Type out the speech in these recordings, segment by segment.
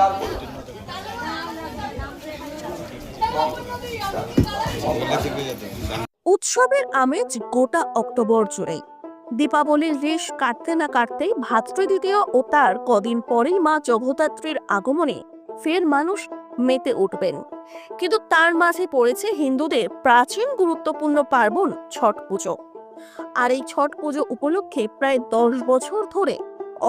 আর বলুন। উৎসবের আমেজ গোটা অক্টোবর জুড়ে দীপাবলির রেশ কাটতে না কাটতেই ভাতৃদ্বিতীয় ও তার কদিন পরেই মা জগদ্ধাত্রীর আগমনে ফের মানুষ মেতে উঠবেন কিন্তু তার মাঝে পড়েছে হিন্দুদের প্রাচীন গুরুত্বপূর্ণ পার্বণ ছট পুজো আর এই ছট পুজো উপলক্ষে প্রায় দশ বছর ধরে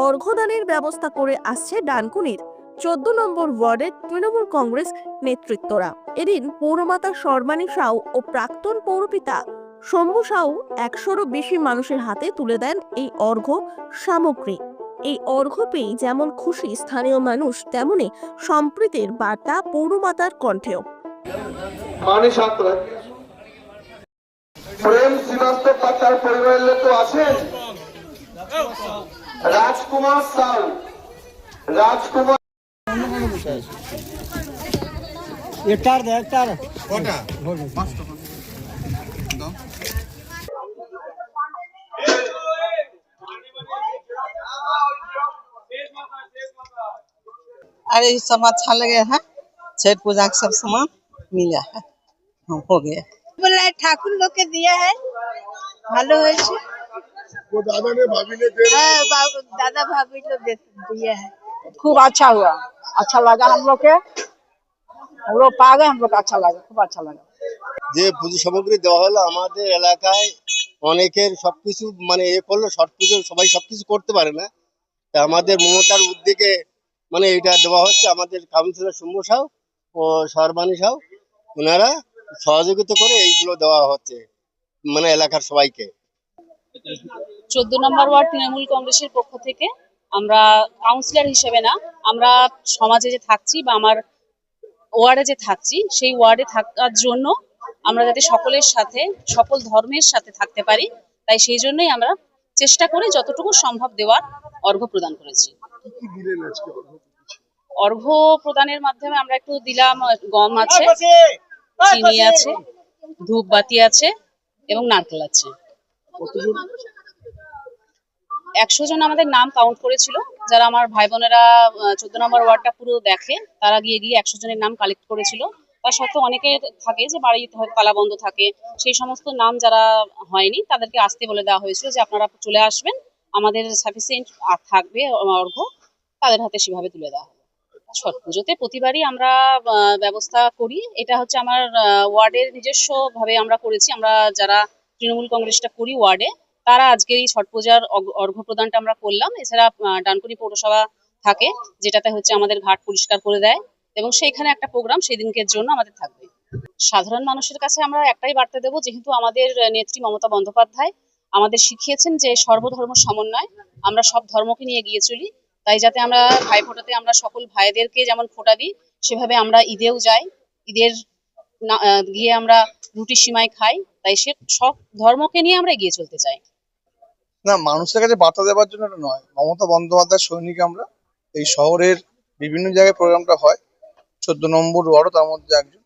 অর্ঘ্যদানের ব্যবস্থা করে আসছে ডানকুনির চোদ্দ নম্বর ওয়ার্ডের তৃণমূল কংগ্রেস নেতৃত্বরা। এদিন পৌরমাতা সর্বাণী সাউ ও প্রাক্তন পৌরপিতা শম্ভু সাউ একশোরও বেশি মানুষের হাতে তুলে দেন এই অর্ঘ্য সামগ্রী। এই অর্ঘ্য পেয়ে যেমন খুশি স্থানীয় মানুষ, তেমনি সম্প্রীতির বার্তা পৌরমাতার কণ্ঠেও। প্রেম শ্রীবাস্তব বা তার পরিবারের লোক তো আছেন রাজকুমার সাউ রাজকুমার একটার দে একটার अरे ये सब अच्छा लगे है छठ पूजा का सब सामान मिला है हाँ, हो गया বলে ঠাকুর লোকে দিয়ে হয় ভালো হয়েছে वो दादा ने भाभी ने दे হ্যাঁ বাবু দাদা ভাবি লোক দিয়ে হয় खूब अच्छा हुआ अच्छा लगा हम लोग के हम लोग पा गए हम लोग को अच्छा लगा खूब अच्छा लगा যে পুজো সামগ্রী দেওয়া হলো আমাদের এলাকায় অনেকের সবকিছু মানে এ করলো ছট পুজো সবাই সবকিছু করতে পারে না তা আমাদের মমতার উদ্যোগে মানে এটা দেওয়া হচ্ছে আমাদের কাউন্সিলর শুম্ভ সাউ ও সর্বাণী সাউ ওনারা সহযোগিতা করে এইগুলো দেওয়া হচ্ছে মানে এলাকার সবাইকে। চোদ্দ নম্বর ওয়ার্ড তৃণমূল কংগ্রেসের পক্ষ থেকে আমরা কাউন্সিলর হিসেবে না আমরা সমাজে যে থাকছি বা আমার ওয়ার্ডে যে থাকছি সেই ওয়ার্ডে থাকার জন্য আমরা যাতে সকলের সাথে সকল ধর্মের সাথে থাকতে পারি তাই সেই জন্যই আমরা চেষ্টা করে যতটুকু সম্ভব দেওয়ার অর্ঘ্য প্রদান করেছি? অর্ঘ্য? প্রদানের মাধ্যমে আমরা একটু দিলাম গম আছে। চিনি আছে ধূপবাতি আছে এবং নারকেল আছে। একশো জন আমাদের নাম কাউন্ট করেছিল। যারা আমার ভাই বোনেরা চোদ্দ নম্বর ওয়ার্ডটা পুরো দেখে তারা গিয়ে গিয়ে একশো জনের নাম কালেক্ট করেছিল। তার সত্ত্বেও অনেকে থাকে যে বাড়িতে হয়তো তালা বন্ধ থাকে। সেই সমস্ত নাম যারা হয়নি তাদেরকে আসতে বলে দেওয়া হয়েছিল যে আপনারা চলে আসবেন। আমাদের সাফিসিয়েন্ট থাকবে অর্ঘ তাদের হাতে সেভাবে তুলে দেওয়া ছট পুজোতে প্রতিবারই আমরা ব্যবস্থা করি। এটা হচ্ছে আমার ওয়ার্ডের নিজস্ব ভাবে আমরা করেছি। আমরা যারা তৃণমূল কংগ্রেসটা করি ওয়ার্ডে, তারা আজকে এই ছট পূজার অর্ঘ্য প্রদানটা আমরা করলাম। এছাড়া ডানকুনি পৌরসভা থাকে, যেটাতে হচ্ছে আমাদের ঘাট পরিষ্কার করে দেয় এবং সেইখানে একটা প্রোগ্রাম সেই দিনকের জন্য আমাদের থাকবে। সাধারণ মানুষের কাছে আমরা একটাই বার্তা দেবো, যেহেতু আমাদের নেত্রী মমতা বন্দ্যোপাধ্যায় আমাদের শিখিয়েছেন যে সর্বধর্ম সমন্বয়, আমরা সব ধর্মকে নিয়ে গিয়ে চলি। তাই যাতে আমরা ভাই ফোটাতে আমরা সকল ভাইদেরকে যেমন ফোটা দিই, সেভাবে আমরা ঈদেও যাই। ঈদের গিয়ে আমরা রুটি সিমাই খাই, তাই সে সব ধর্মকে নিয়ে আমরা এগিয়ে চলতে চাই। না, মানুষের কাছে বার্তা দেওয়ার জন্য নয়। মমতা বন্দ্যোপাধ্যায় সৈনিক আমরা। এই শহরের বিভিন্ন জায়গায় প্রোগ্রামটা হয়। চোদ্দ নম্বর ওয়ার্ডও তার মধ্যে একজন।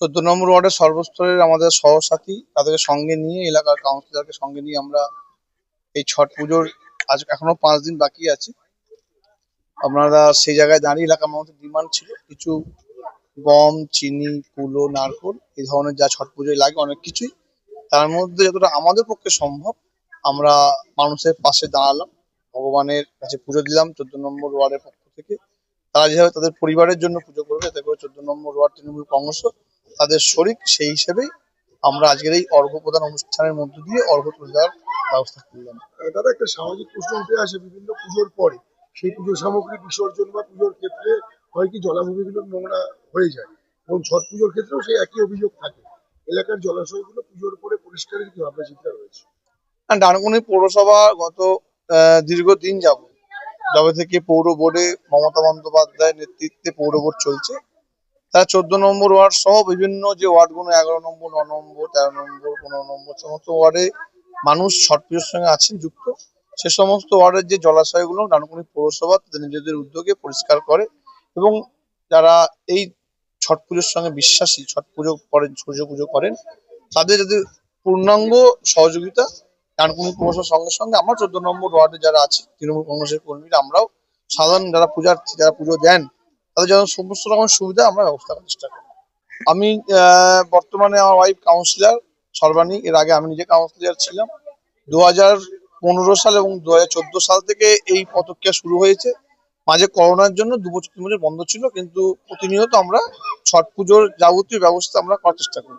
চোদ্দ নম্বর ওয়ার্ডের সর্বস্তরের আমাদের সহসাথী, তাদেরকে সঙ্গে নিয়ে এলাকার কাউন্সিলরকে সঙ্গে নিয়ে আমরা এই ছট পুজোর আজ এখনও পাঁচ দিন বাকি আছে। আপনারা সেই জায়গায় দাঁড়িয়ে এলাকার মানুষের ডিমান্ড ছিল। কিছু গম, চিনি, কুলো, নারকোল এই ধরনের যা ছট পুজোয় লাগে অনেক কিছুই। তার মধ্যে যতটা আমাদের পক্ষে সম্ভব আমরা মানুষের পাশে দাঁড়ালাম, ভগবানের কাছে পুজো দিলাম চোদ্দ নম্বর ওয়ার্ডের পক্ষ থেকে। তারা যেভাবে তাদের পরিবারের জন্য পুজো করবে এতে করে চোদ্দ নম্বর ওয়ার্ড তৃণমূল কংগ্রেসও তাদের শরিক সেই হিসেবেই আমরা আজকের এই অর্ঘ্য প্রদান অনুষ্ঠানের মধ্য দিয়ে অর্ঘ্য তুলে দেওয়ার ব্যবস্থা করলাম। দাদা একটা সামাজিক প্রশ্ন উঠে আসে বিভিন্ন পুজোর পরে। সেই পুজো সামগ্রী বিসর্জন বা পুজোর ক্ষেত্রে হয় কি জলাভূমিগুলো নোংরা হয়ে যায়। এবং ছট পুজোর ক্ষেত্রেও সেই একই অভিযোগ থাকে। এলাকার জলাশয়গুলো পুজোর পরে পরিষ্কারের কি ভাবনা চিন্তা রয়েছে। ডানকুনি পৌরসভা গত দীর্ঘদিন যাব যবে থেকে পৌর বোর্ডে মমতা বন্দ্যোপাধ্যায়ের নেতৃত্বে পৌর বোর্ড চলছে। তারা চোদ্দ নম্বর ওয়ার্ড সহ বিভিন্ন যে ওয়ার্ডগুলো, এগারো নম্বর, ন নম্বর, তেরো নম্বর, পনেরো নম্বর, সমস্ত ওয়ার্ডে মানুষ ছট পুজোর সঙ্গে আছেন, যুক্ত। সে সমস্ত ওয়ার্ডের যে জলাশয়গুলো ডানকুনি পৌরসভা, তাদের নিজেদের উদ্যোগে পরিষ্কার করে এবং যারা এই ছট পুজোর সঙ্গে বিশ্বাসী, ছট পুজো করেন, সূর্য পুজো করেন, তাদের যাতে পূর্ণাঙ্গ সহযোগিতা ডানকুনি পৌরসভার সঙ্গে সঙ্গে, আমরা চোদ্দ নম্বর ওয়ার্ডে যারা আছে, তৃণমূল কংগ্রেসের কর্মীরা, আমরাও সাধারণ যারা পূজার্থী, যারা পুজো দেন, তাদের যেন সমস্ত রকম সুবিধা আমরা ব্যবস্থা করার চেষ্টা করি। আমি বর্তমানে আমার ওয়াইফ কাউন্সিলর সর্বাণী, এর আগে আমি নিজে কাউন্সিলর ছিলাম। দু হাজার পনেরো সাল এবং দু সাল থেকে এই পদক্ষেপ শুরু হয়েছে। মাঝে করোনার জন্য দু বছর তিন বছর বন্ধ ছিল, কিন্তু প্রতিনিয়ত আমরা ছট পুজোর যাবতীয় ব্যবস্থা আমরা করার চেষ্টা করি।